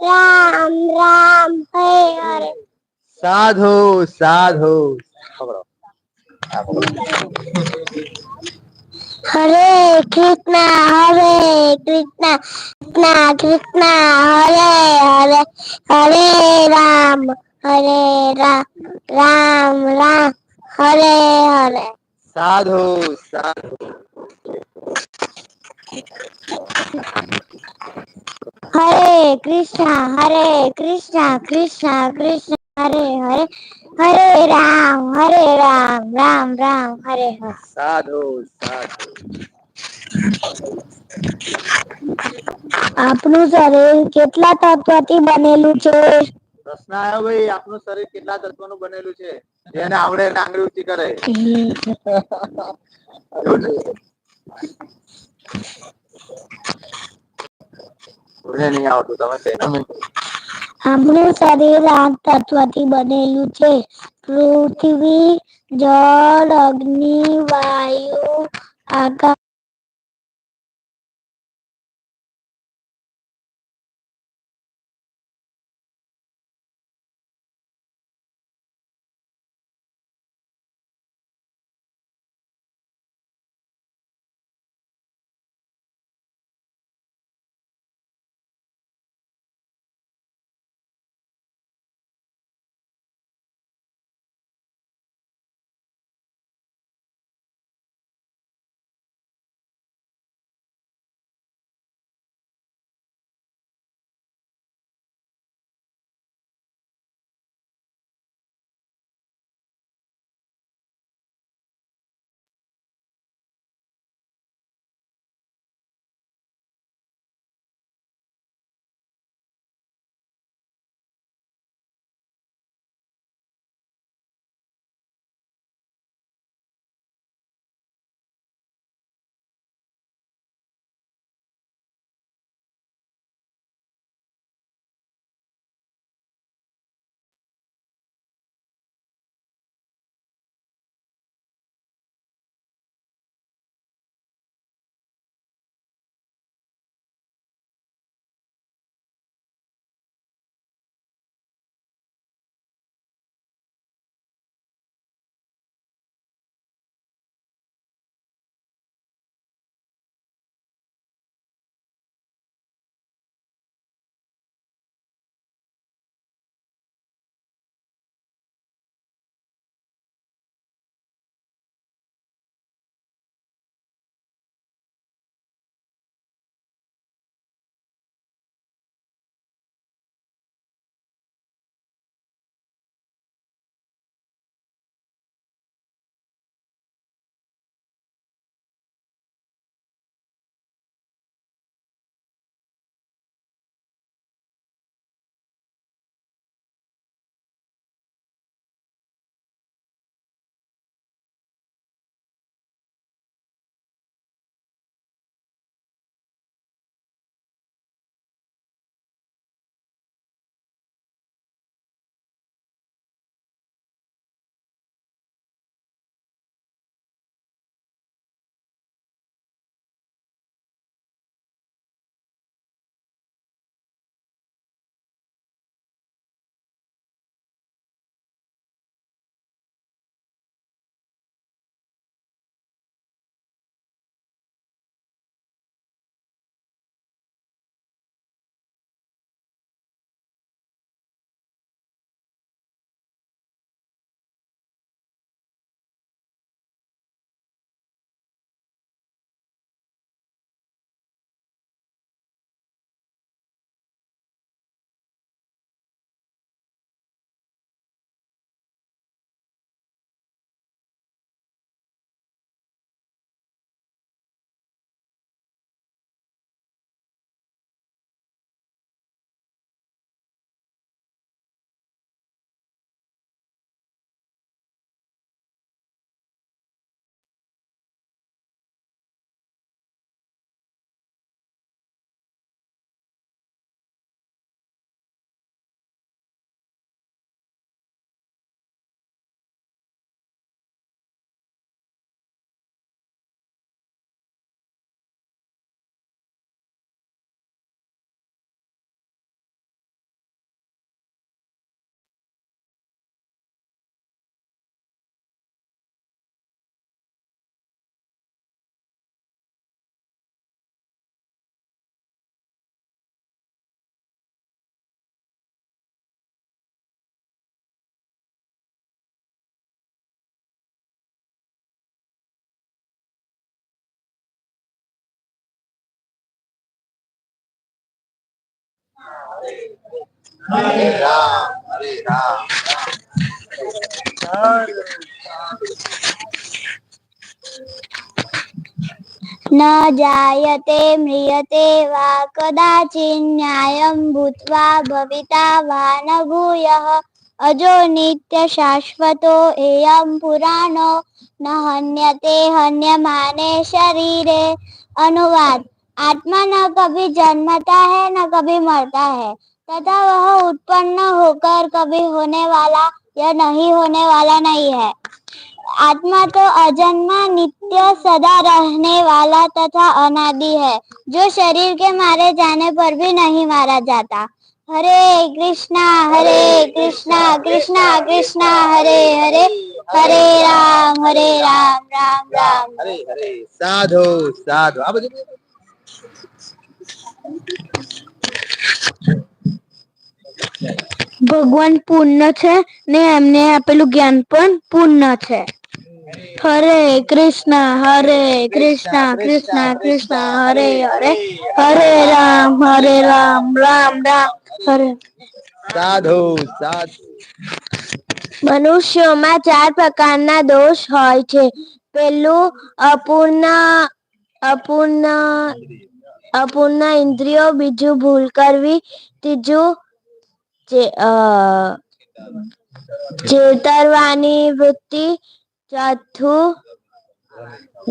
રામ રામ હરે હરે. સાધુ સાધુ. પકડો. હરે કૃષ્ણ હરે કૃષ્ણ કૃષ્ણ કૃષ્ણ હરે હરે હરે રામ હરે રામ રામ રામ હરે હરે. સાધુ સાધુ. હરે કૃષ્ણ હરે કૃષ્ણ કૃષ્ણ કૃષ્ણ હરે હરે હરે રામ હરે રામ રામ રામ હરે હરે સાધુ સાધુ આપણું શરીર કેટલા તત્વથી બનેલું છે પ્રશ્ન આવ્યો ભાઈ આપનું શરીર કેટલા તત્વનું બનેલું છે? જેને આવડે આંગળી ઊંચી કરે. કોઈને નહીં આવડતું તમે કહેતા આપણું શરીર આઠ તત્વથી બનેલું છે. પૃથ્વી, જળ, અગ્નિ, વાયુ, આકાશ હરે રામ હરે રામ ન જાયતે મ્રિયતે વા કદાચિન્યાયમ ભૂત્વા ભવિતા વા ન ભૂયઃ અજો નિત્ય શાશ્વતો એયમ પુરાણો ન હન્યતે હન્યમાને શરીરે અનુવાદ आत्मा न कभी जन्मता है, न कभी मरता है। तथा वह उत्पन्न होकर कभी होने वाला या नहीं होने वाला नहीं है। आत्मा तो अजन्मा, नित्य, सदा रहने वाला तथा अनादि है, जो शरीर के मारे जाने पर भी नहीं मारा जाता। हरे कृष्णा हरे कृष्णा कृष्णा कृष्णा, हरे हरे हरे राम हरे राम राम राम। हरे हरे, साधु साधु। ભગવાન પૂર્ણ છે ને એમને આપેલું જ્ઞાન પણ પૂર્ણ છે. હરે કૃષ્ણ હરે કૃષ્ણ કૃષ્ણ કૃષ્ણ હરે હરે હરે રામ હરે રામ રામ રામ હરે સાધુ સાધુ. મનુષ્યોમાં ચાર પ્રકારના દોષ હોય છે. પેલું અપૂર્ણ અપૂર્ણ અપૂર્ણ ઇન્દ્રિયો બીજું ભૂલ કરવી ત્રીજું ચેતરવાની વૃત્તિ ચોથું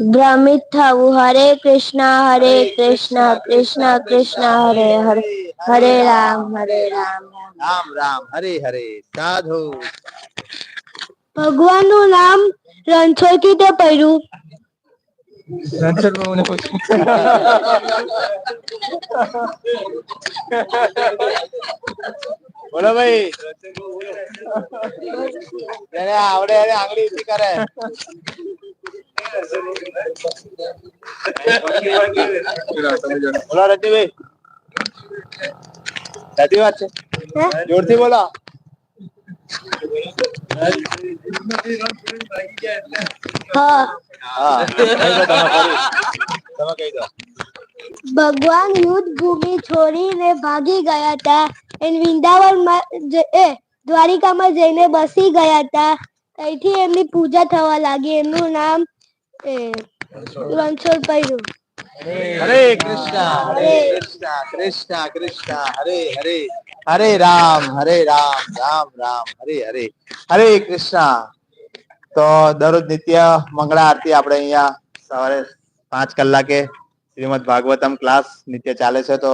ભ્રમિત થવું હરે કૃષ્ણ હરે કૃષ્ણ કૃષ્ણ કૃષ્ણ હરે હરે હરે રામ હરે રામ રામ. રામ હરે હરે સાધુ. ભગવાનનું નામ રણછોડ કીધે પડ્યું. બોલો ભાઈ. જેને આવડે એને આંગળી ઊંચી કરે. બોલો રતિભાઈ સાચી વાત છે. જોરથી બોલો. ભગવાન યુદ્ધ ભૂમિ છોડીને ભાગી ગયા હતા. એ વૃંદાવનમાં દ્વારિકામાં જઈને બસી ગયા હતા. ત્યાંથી એમની પૂજા થવા લાગી. એમનું નામ એ રણછોડ પડ્યું હરે કૃષ્ણ. હરે કૃષ્ણ કૃષ્ણ કૃષ્ણ હરે હરે. હરે રામ હરે રામ રામ રામ હરે હરે. હરે કૃષ્ણ. તો દરરોજ નિત્ય મંગળા આરતી આપણે અહીંયા સવારે પાંચ કલાકે શ્રીમદ ભાગવતમ ક્લાસ નિત્ય ચાલે છે. તો